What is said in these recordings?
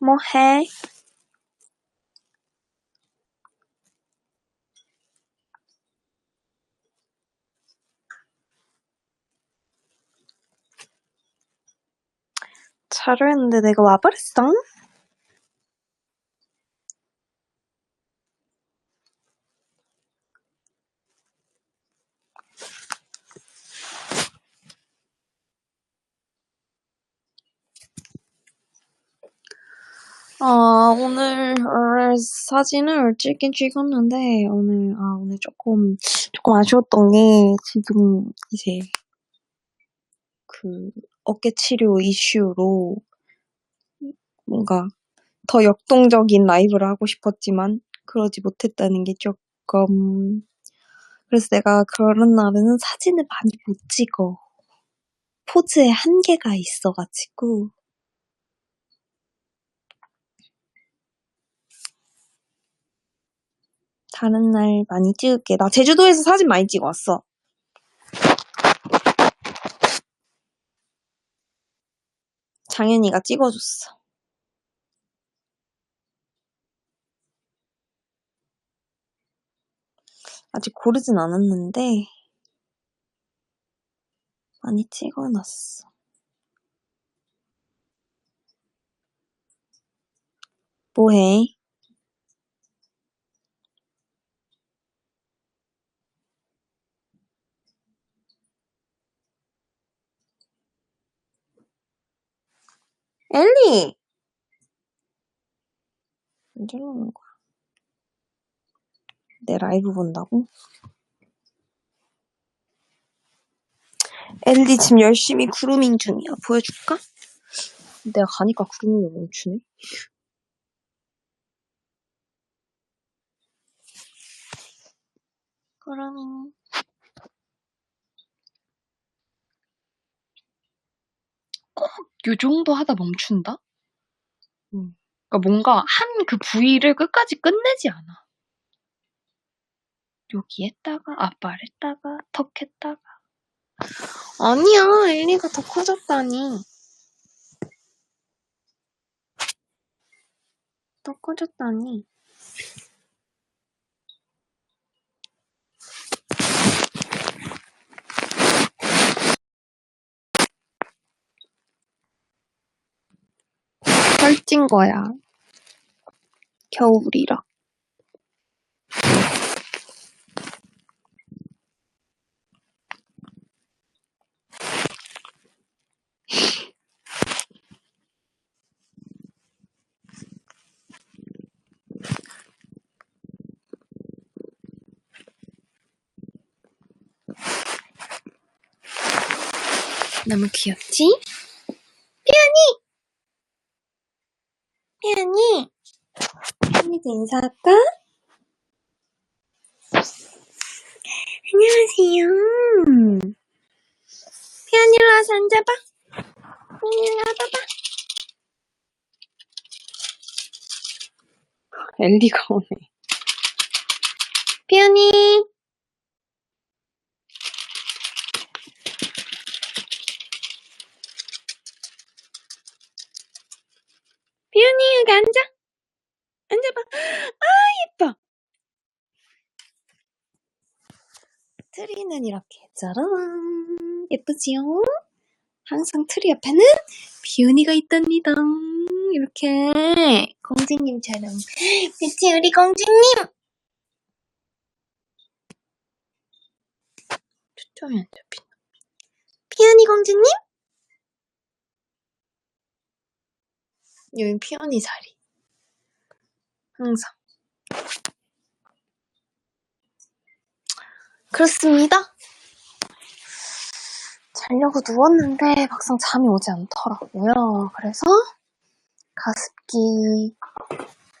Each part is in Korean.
뭐 해? 자려 했는데 내가 와버렸어? 아, 오늘 어, 사진을 찍긴 찍었는데 오늘 아 오늘 조금 조금 아쉬웠던 게 지금 이제 그 어깨 치료 이슈로 뭔가 더 역동적인 라이브를 하고 싶었지만 그러지 못했다는 게 조금 그래서 내가 그런 날에는 사진을 많이 못 찍어. 포즈에 한계가 있어가지고 다른 날 많이 찍을게. 나 제주도에서 사진 많이 찍었어. 장현이가 찍어줬어. 아직 고르진 않았는데 많이 찍어놨어. 뭐해? 엘리! 언제 오는 거야? 내 라이브 본다고? 엘리 지금 열심히 그루밍 중이야. 보여줄까? 내가 가니까 그루밍이 멈추네. 그루밍. 요 정도 하다 멈춘다? 응. 그러니까 뭔가 한 그 부위를 끝까지 끝내지 않아. 여기 했다가, 앞발 했다가, 턱 했다가. 아니야, 엘리가 더 커졌다니. 더 커졌다니. 헐찐 거야. 겨울이라. 너무 귀엽지? 피아니! 피아니! 피아니도 인사할까? 안녕하세요. 피아니 일로 와서 앉아봐. 피아니 일로 와봐봐. 엘리가 오네. 피아니! 피아니 여기 앉아. 앉아봐. 아 예뻐. 트리는 이렇게 짜라란 예쁘지요? 항상 트리 옆에는 비운이가 있답니다. 이렇게 공주님처럼 그치 우리 공주님 초점이 안 잡힌다. 피아니 공주님? 여긴 피아니 자리. 항상. 그렇습니다. 자려고 누웠는데 막상 잠이 오지 않더라고요. 그래서 가습기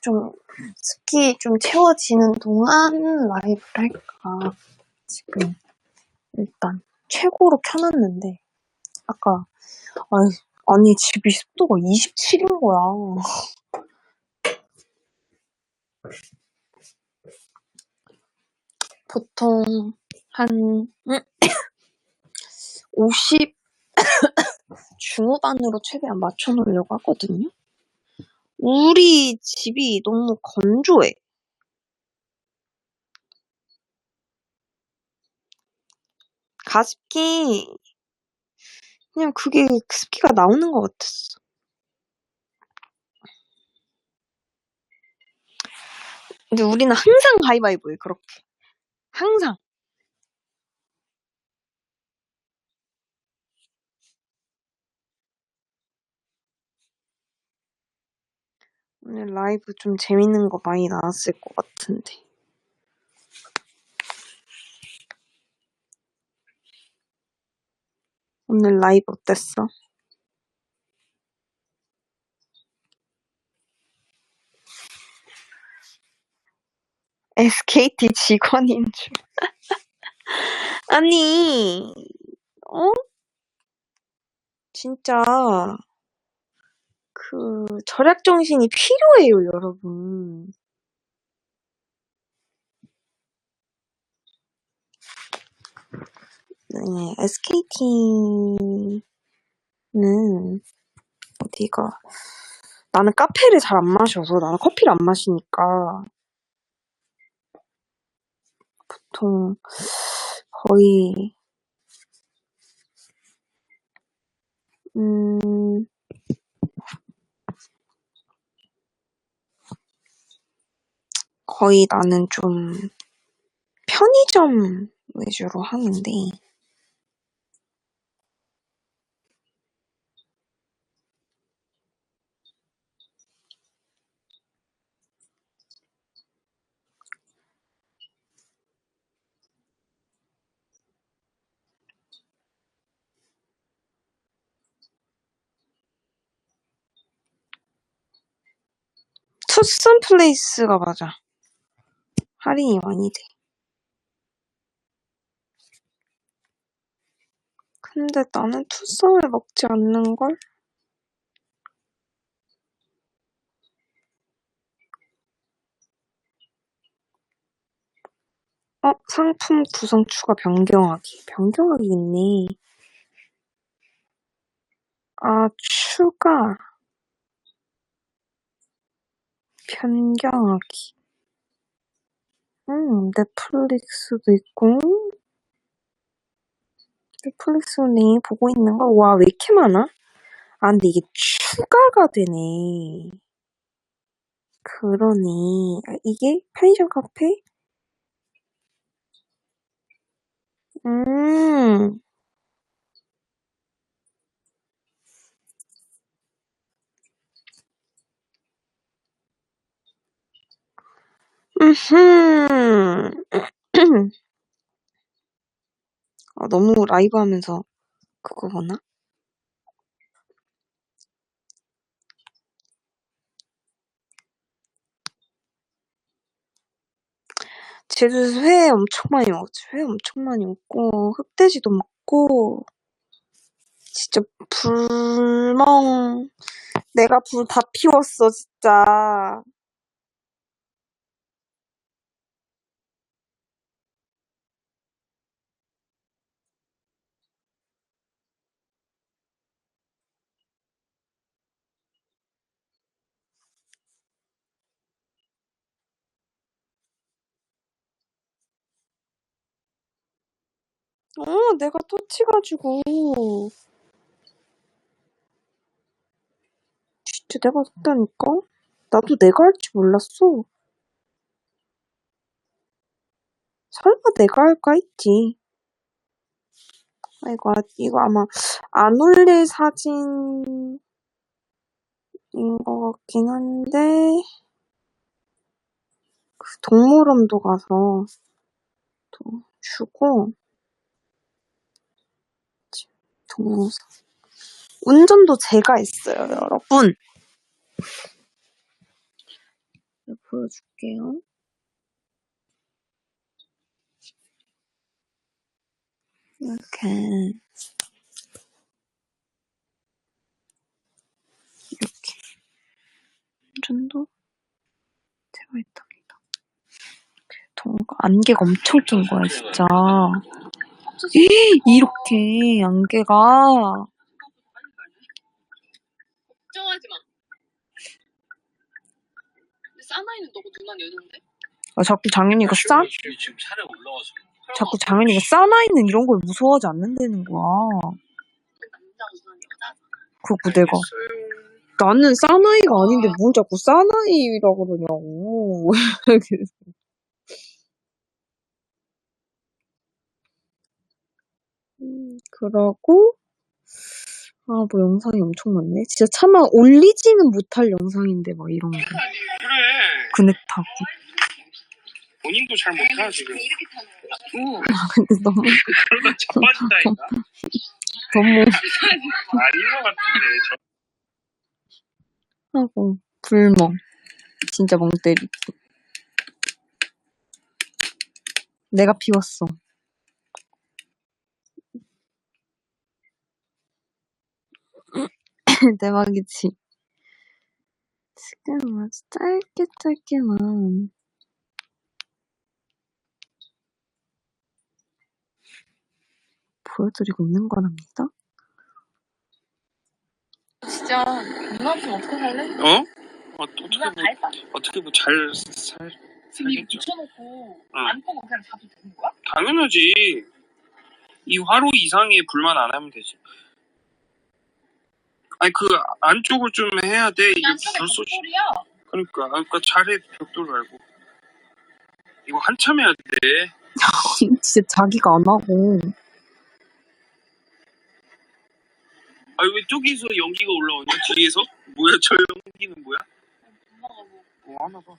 좀 습기 좀 채워지는 동안 라이브를 할까 지금 일단 최고로 켜놨는데 아까 아니, 아니 집이 습도가 27인 거야. 보통 한 50 중후반으로 최대한 맞춰놓으려고 하거든요. 우리 집이 너무 건조해. 가습기, 그냥 그게 습기가 나오는 것 같았어. 근데 우리는 항상 가위바위보해, 그렇게. 항상. 오늘 라이브 좀 재밌는 거 많이 나왔을 것 같은데. 오늘 라이브 어땠어? SKT 직원인 줄. 아니, 어? 진짜, 그, 절약 정신이 필요해요, 여러분. 네, SKT는, 어디가, 나는 카페를 잘 안 마셔서, 나는 커피를 안 마시니까, 보통, 거의, 음, 거의 나는 좀 편의점 위주로 하는데, 투썸 플레이스가 맞아. 할인이 많이 돼. 근데 나는 투썸을 먹지 않는걸? 어, 상품 구성 추가 변경하기. 변경하기 있네. 아, 추가. 변경하기. 음, 넷플릭스도 있고. 넷플릭스네, 보고 있는 거. 와, 왜 이렇게 많아? 아, 근데 이게 추가가 되네. 그러네. 아, 이게 편의점 카페? 음. 음흠. 아, 너무 라이브 하면서 그거 보나? 제주에서 회 엄청 많이 먹었지. 회 엄청 많이 먹고, 흑돼지도 먹고, 진짜 불멍, 내가 불 다 피웠어, 진짜. 어, 내가 터치가지고. 진짜 내가 했다니까? 나도 내가 할 줄 몰랐어. 설마 내가 할까 했지. 아, 이거 아마 안 올릴 사진인 것 같긴 한데, 그 동물원도 가서 또 주고, 동영상. 운전도 제가 했어요, 여러분. 네, 보여줄게요. 이렇게. 이렇게. 운전도 제가 했답니다. 동, 안개가 엄청 낀 거야, 진짜. 이렇게, 안개가. 걱정하지 마. 사나이는 너고 누나는 여잔데? 아, 자꾸 장현이가 싸, 지금 차례 올라와서 자꾸 장현이가 싸나이는 이런 걸 무서워하지 않는다는 거야. 그거 내가. 나는 싸나이가 아닌데 뭘 자꾸 싸나이라 그러냐고. 음, 그러고, 아, 뭐 영상이 엄청 많네. 진짜 차마 올리지는 못할 영상인데, 막 이런 거. 그래 그넥 타고. 본인도 잘 못하 지금. 응 근데 너무, 그러다 자빠진다니까 너무 아닌 것 같은데 저 하고, 불멍. 진짜 멍 때리기. 내가 피웠어. 대박이지. 지금 아주 짧게 짧게만 보여드리고 있는 거랍니다. 진짜 누나 좀 어떻게 살래? 어? 어 어떻게 누나 뭐 다 했다. 어떻게 뭐잘살 지금 살겠죠 붙여놓고 응. 안 보고 그냥 자도 되는 거야? 당연하지 이 화로 이상의 불만 안 하면 되지 아니 그 안쪽을 좀 해야 돼. 이게 불쏘시 벽돌이야. 그러니까 그러니까 잘해 벽돌 말고. 이거 한참 해야 돼. 진짜 자기가 안 하고. 아니 왜 저기서 연기가 올라오냐? 뒤에서? 뭐야 저 연기는 뭐야? 누나가 뭐뭐 하나 봐.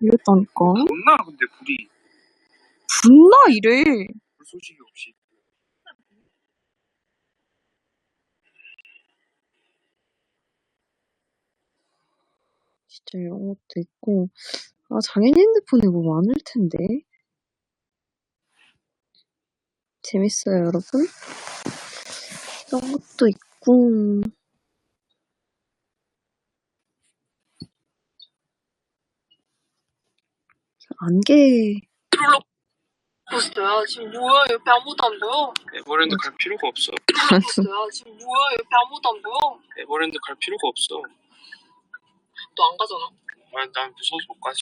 이랬다니까. 겁나 근데 불이. 분나 이래. 불쏘시기 없이 진짜 이런 것도 있고. 아, 장현이 핸드폰에 뭐 많을 텐데. 재밌어요, 여러분. 이런 것도 있고. 안개. 롤러코스터야. 지금 뭐야? 옆에 아무도 안 보여. 에버랜드 갈 필요가 없어 롤러코스터야. 지금 뭐야? 옆에 아무도 안 보여. 에버랜드 갈 필요가 없어 너 안 가잖아. 아, 난 무서워서 못 가지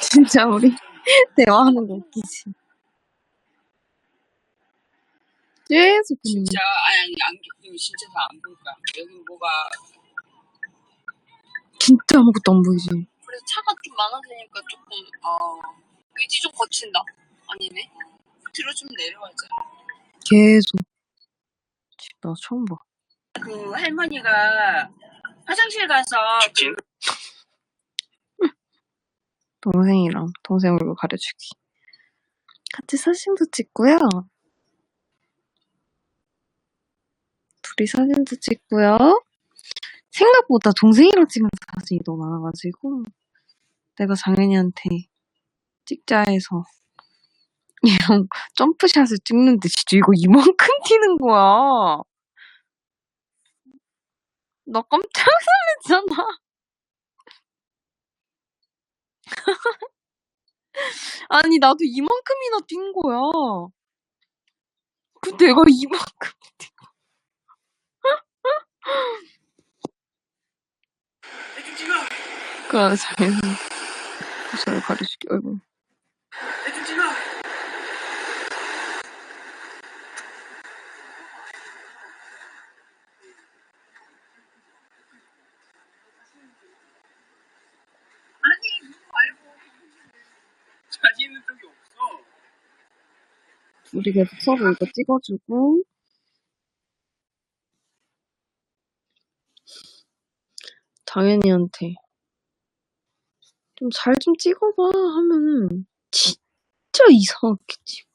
진짜 우리 대화하는 거 웃기지. 계속 보는 진짜 아니 아니 안경 진짜 다 안 보일 거야. 여기 뭐가 진짜 아무것도 안 보이지. 그래서 차가 좀 많아지니까 조금 어 의지 좀 거친다. 아니네. 들어주면 내려가자. 계속. 나 처음 봐. 그 할머니가 화장실 가서 직진 동생이랑 동생 얼굴 가려주기. 같이 사진도 찍고요. 둘이 사진도 찍고요. 생각보다 동생이랑 찍은 사진이 너무 많아가지고 내가 장현이한테 찍자 해서 이런 점프샷을 찍는데 진짜 이거 이만큼 튀는 거야. 나 깜짝 놀랐잖아. 아니 나도 이만큼이나 뛴 거야. 그 내가 이만큼 뛴 거. 그래 장현이 저를 가려주기. 아이고. 자기 있는 적이 없어 우리 계속 서로 이거 찍어주고 당연히한테 좀 잘 좀 찍어봐 하면은 진짜 이상하게 찍어.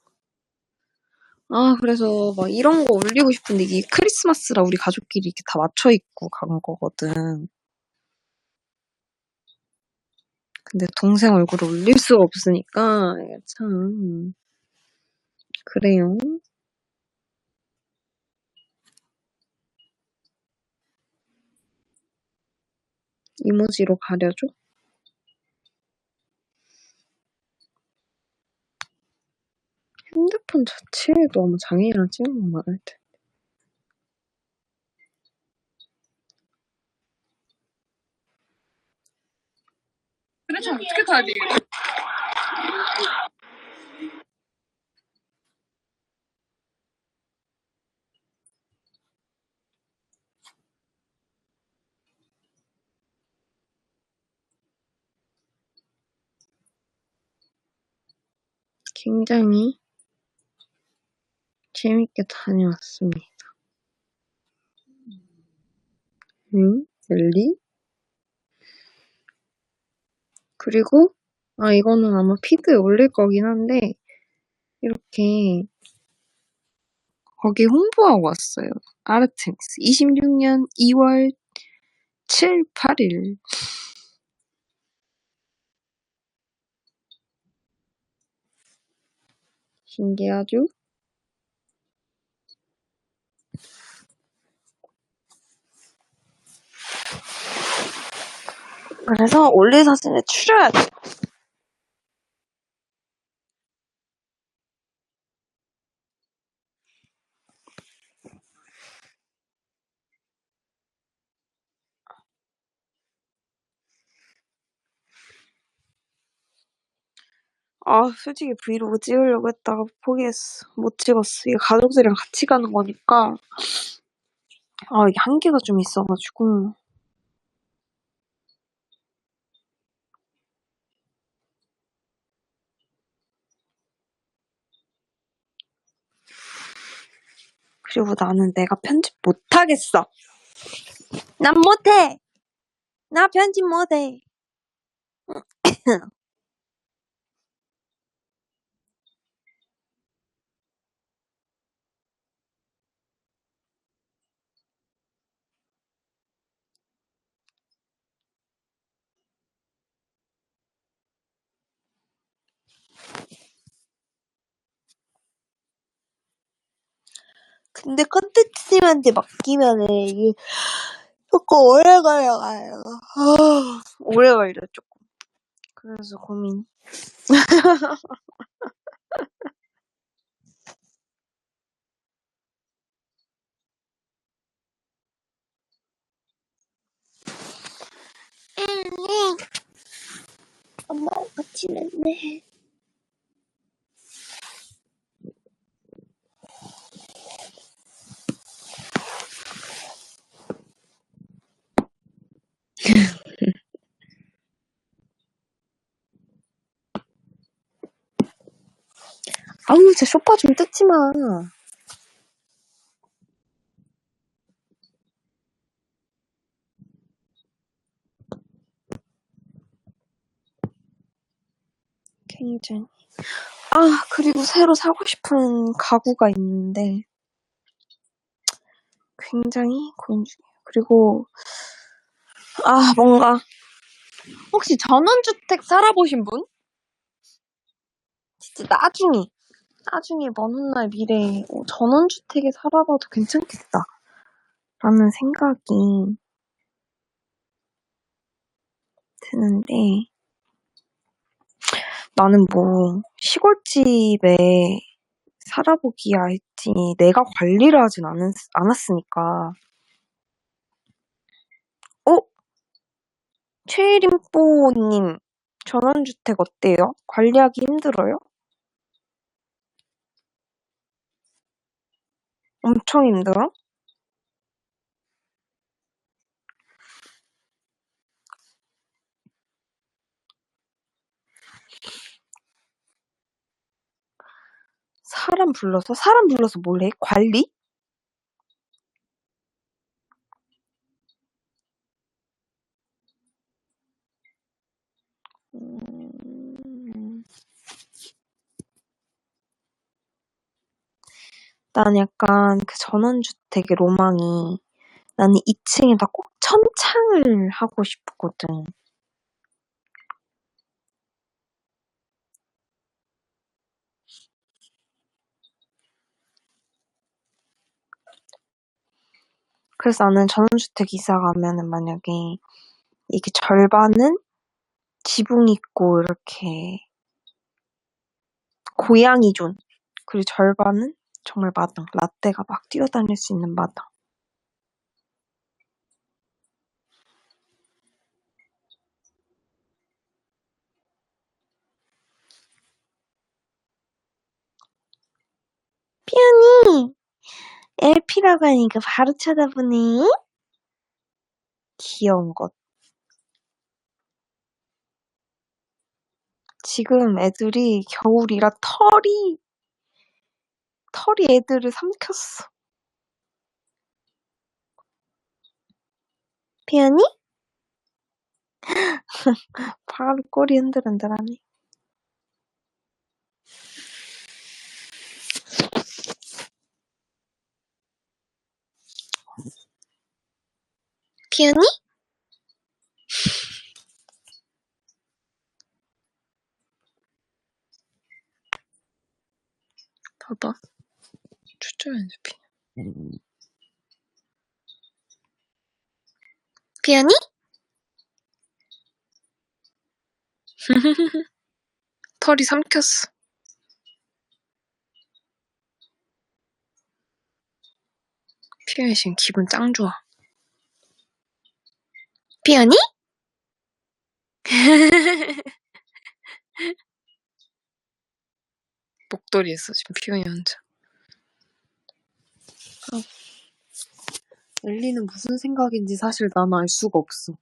아 그래서 막 이런 거 올리고 싶은데 이게 크리스마스라 우리 가족끼리 이렇게 다 맞춰 입고 간 거거든. 근데 동생 얼굴을 올릴 수가 없으니까 참 그래요? 이모지로 가려줘? 핸드폰 자체에 너무 장애라 찍는 건 많을 텐데. 그래서 어떻게 가야 굉장히 재밌게 다녀왔습니다. 응? 릴리? 그리고, 아, 이거는 아마 피드에 올릴 거긴 한데, 이렇게, 거기 홍보하고 왔어요. 아르텍스. 26년 2월 7, 8일. 신기하죠? 그래서 올릴 사진에 추려야 돼. 아, 솔직히 브이로그 찍으려고 했다가 포기했어. 못 찍었어. 이게 가족들이랑 같이 가는 거니까. 아, 이게 한계가 좀 있어가지고. 그리고 나는 내가 편집 못하겠어. 난 못해! 나 편집 못해! 근데 컨텐츠님한테 맡기면은 이게 조금 오래 걸려가요. 아, 오래 걸려, 조금. 그래서 고민. 엄마랑 같이 냈네. 아우, 제 쇼파 좀 뜯지 마. 굉장히. 아, 그리고 새로 사고 싶은 가구가 있는데, 굉장히 고민 중이에요. 그리고, 아, 뭔가, 혹시 전원주택 살아보신 분? 진짜 나중에, 나중에 먼 훗날 미래에 어, 전원주택에 살아봐도 괜찮겠다. 라는 생각이 드는데, 나는 뭐, 시골집에 살아보기야 했지, 내가 관리를 하진 않았, 않았으니까. 어? 최일인뽀님, 전원주택 어때요? 관리하기 힘들어요? 엄청 힘들어? 사람 불러서? 사람 불러서 뭘 해? 관리? 난 약간 그 전원주택의 로망이 나는 2층에다 꼭 천창을 하고 싶거든. 그래서 나는 전원주택 이사 가면은 만약에 이게 절반은 지붕 있고 이렇게 고양이 존 그리고 절반은 정말 마당, 라떼가 막 뛰어다닐 수 있는 마당. 피언니, 엘피라고 하니까 그 바로 쳐다보네. 귀여운 것. 지금 애들이 겨울이라 털이 털이 애들을 삼켰어. 피아니? 바로 꼬리 흔들흔들하네. 피아니? 봐봐. 초점 연습이. 피아니? 털이 삼켰어. 피아니 지금 기분 짱 좋아. 피아니? 목도리 했어 지금 피아니 혼자. 아, 엘리는 무슨 생각인지 사실 난 알 수가 없어.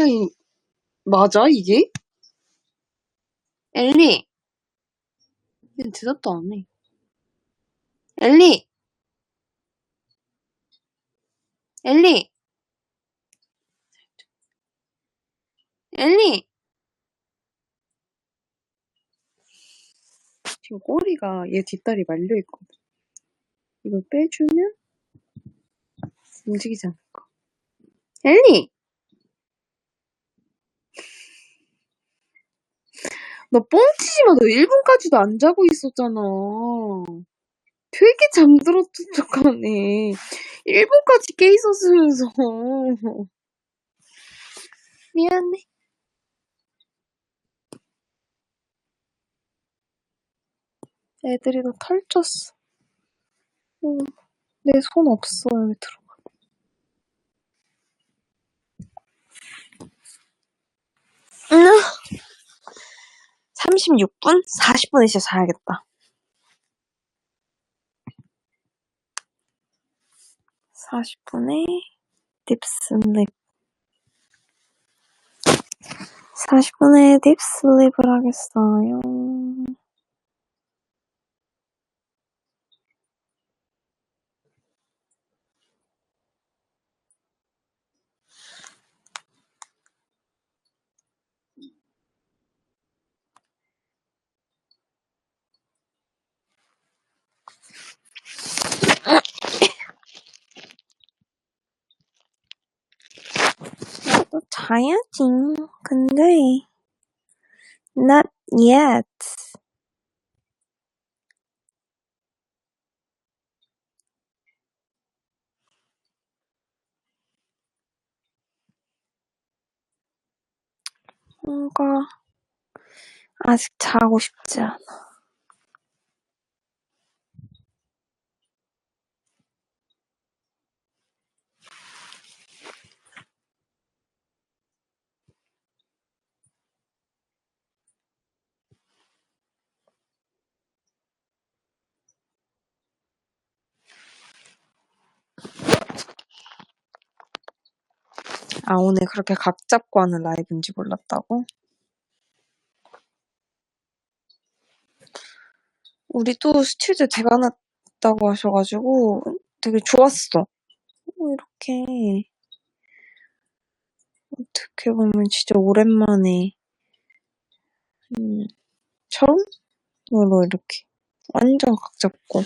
아니, 맞아 이게? 엘리, 얘는 대답도 안 해. 엘리, 엘리, 엘리. 지금 꼬리가 얘 뒷다리 말려 있거든. 이걸 빼주면 움직이지 않을 거. 엘리, 너 뻥치지 마. 너 1분까지도 안 자고 있었잖아. 되게 잠들었던 척하네. 1분까지 깨 있었으면서. 미안해. 애들이 너 털쪘어. 응, 내손 없어, 여기 들어가. 응. 36분? 40분에 진짜 자야겠다. 40분에 딥슬립. 40분에 딥슬립을 하겠어요. 자야지. 근데, not yet. 뭔가, 아직 자고 싶지 않아. 아, 오늘 그렇게 각 잡고 하는 라이브인지 몰랐다고? 우리 또 스튜디오 대관했다고 하셔가지고 되게 좋았어. 어, 이렇게 어떻게 보면 진짜 오랜만에 음, 처음으로 이렇게 완전 각 잡고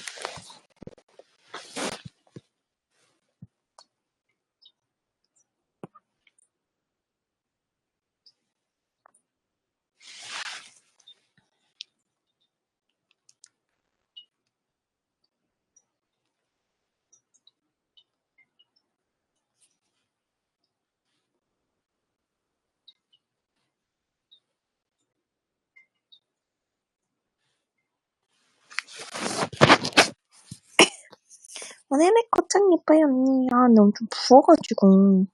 오늘의 꽃장 예뻐요, 언니. 아, 근데 엄청 부어가지고.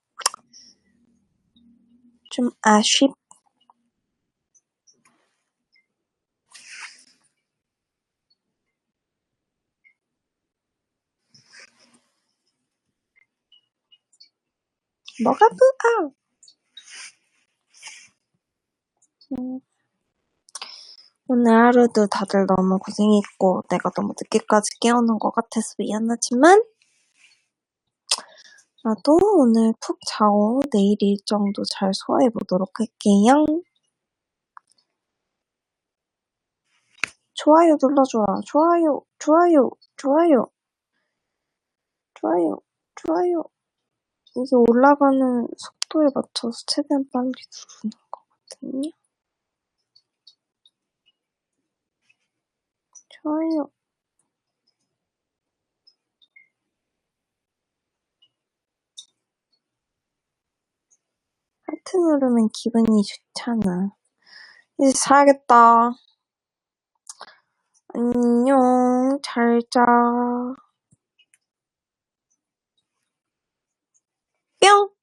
좀 아쉽. 뭐가 부아? 음. 오늘 하루도 다들 너무 고생했고 내가 너무 늦게까지 깨우는 것 같아서 미안하지만 나도 오늘 푹 자고 내일 일정도 잘 소화해 보도록 할게요. 좋아요 눌러줘라. 좋아요, 좋아요, 좋아요, 좋아요, 좋아요. 이게 올라가는 속도에 맞춰서 최대한 빨리 누르는 거거든요. 와요. 하트 누르면 기분이 좋잖아. 이제 자야겠다. 안녕, 잘 자. 뿅!